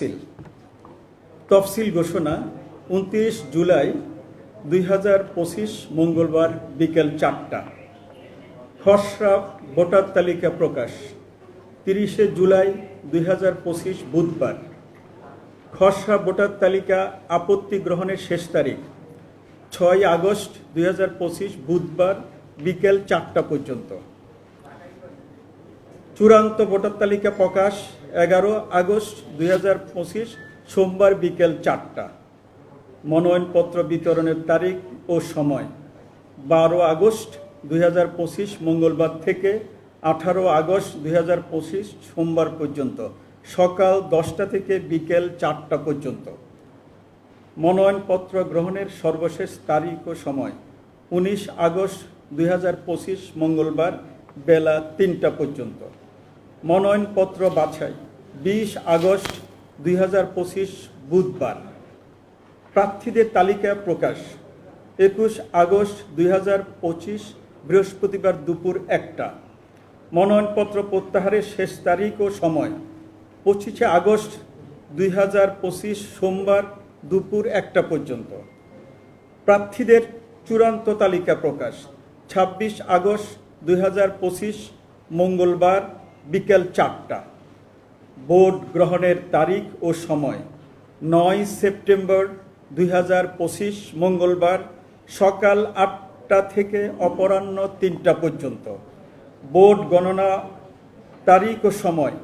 তফসিল। তফসিল ঘোষণা উনত্রিশ জুলাই দুই হাজার পঁচিশ মঙ্গলবার বিকেল চারটা। খসড়া ভোটার তালিকা প্রকাশ, তিরিশে জুলাই দুই হাজার পঁচিশ বুধবার। খসড়া ভোটার তালিকা আপত্তি গ্রহণের শেষ তারিখ, ছয় আগস্ট দুই হাজার পঁচিশ বুধবার বিকেল চারটা পর্যন্ত। চূড়ান্ত ভোটার তালিকা প্রকাশ এগারো আগস্ট দুই হাজার পঁচিশ, সোমবার বিকেল চারটা। মনোনয়নপত্র বিতরণের তারিখ ও সময়। বারো আগস্ট দুই হাজার পঁচিশ, মঙ্গলবার থেকে আঠারো আগস্ট দুই হাজার পঁচিশ, সোমবার পর্যন্ত। সকাল দশটা থেকে বিকেল চারটা পর্যন্ত। মনোনয়নপত্র গ্রহণের সর্বশেষ তারিখ ও সময়। উনিশ আগস্ট দুই হাজার পঁচিশ, মঙ্গলবার বেলা তিনটা পর্যন্ত। মনোনয়নপত্র বাছাই। বিশ আগস্ট দুই হাজার পঁচিশ বুধবার। প্রার্থীদের তালিকা প্রকাশ। একুশ আগস্ট দুই হাজার পঁচিশ বৃহস্পতিবার দুপুর একটা। মনোনয়নপত্র প্রত্যাহারের শেষ তারিখ ও সময়। পঁচিশে আগস্ট দুই হাজার পঁচিশ সোমবার দুপুর একটা পর্যন্ত। প্রার্থীদের চূড়ান্ত তালিকা প্রকাশ। ছাব্বিশ আগস্ট দুই হাজার পঁচিশ মঙ্গলবার বিকেল চারটা। ভোট গ্রহণের তারিখ ও সময় নয় সেপ্টেম্বর দুই হাজার পঁচিশ মঙ্গলবার সকাল আটটা থেকে অপরাহ্ন তিনটা পর্যন্ত। ভোট গণনা তারিখ ও সময়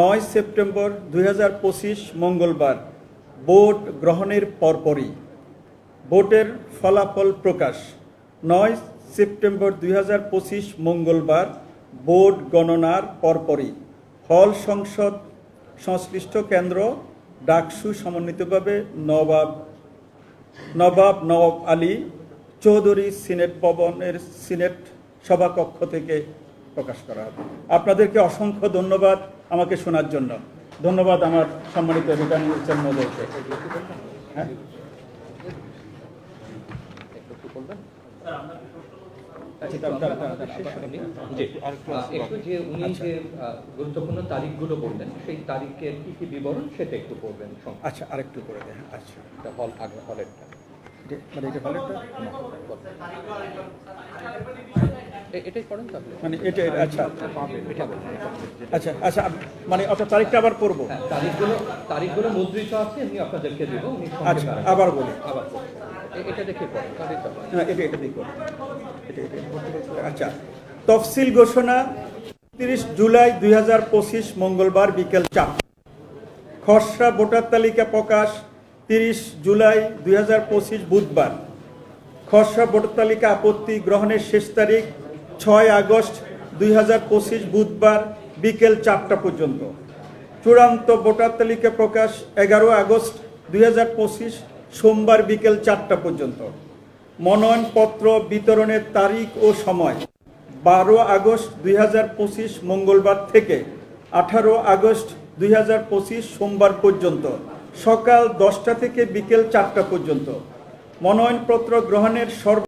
নয় সেপ্টেম্বর দুই হাজার পঁচিশ মঙ্গলবার। ভোট গ্রহণের পরপরই। ভোটের ফলাফল প্রকাশ। নয় সেপ্টেম্বর দুই হাজার পঁচিশ মঙ্গলবার ভোট গণনার পরপরই। হল সংসদ সংশ্লিষ্ট কেন্দ্র ডাকসু সমন্বিতভাবে নবাব নবাব নবাব আলী চৌধুরী সিনেট ভবনের সিনেট সভাকক্ষ থেকে প্রকাশ করা হবে। আপনাদেরকে অসংখ্য ধন্যবাদ আমাকে শোনার জন্য। ধন্যবাদ আমার সম্মানিত রিটার্নিং মহোদয়কে হ্যাঁ? একটু যে উনি যে গুরুত্বপূর্ণ তারিখগুলো বললেন সেই তারিখের কি কি বিবরণ সেটা একটু পড়বেন আচ্ছা আরেকটু করে দেন আচ্ছা। এটা হল আগে হলেরটা মানে এটা এটাই পড়েন মানে এটা আচ্ছা। আচ্ছা আচ্ছা মানে অর্থাৎ তারিখটা আবার পড়ব? হ্যাঁ, তারিখগুলো তারিখগুলো মুদ্রিত আছে আমি আপনাদেরকে দেব আচ্ছা আবার বলি। আবার আচ্ছা তফসিল ঘোষণা, তিরিশ জুলাই দুই হাজার পঁচিশ মঙ্গলবার বিকেল চার খসড়া ভোটার তালিকা প্রকাশ, তিরিশ জুলাই দুই হাজার পঁচিশ বুধবার। খসড়া ভোটার তালিকা আপত্তি গ্রহণের শেষ তারিখ, ছয় আগস্ট দুই হাজার পঁচিশ বুধবার বিকেল চারটা পর্যন্ত। চূড়ান্ত ভোটার তালিকা প্রকাশ, এগারো আগস্ট দুই হাজার পঁচিশ সোমবার বিকেল চারটা পর্যন্ত। মনোনয়নপত্র বিতরণের তারিখ ও সময় বারো আগস্ট দুই হাজার পঁচিশ মঙ্গলবার থেকে আঠারো আগস্ট দুই হাজার পঁচিশ সোমবার পর্যন্ত, সকাল দশটা থেকে বিকেল চারটা পর্যন্ত। মনোনয়নপত্র গ্রহণের সর্ব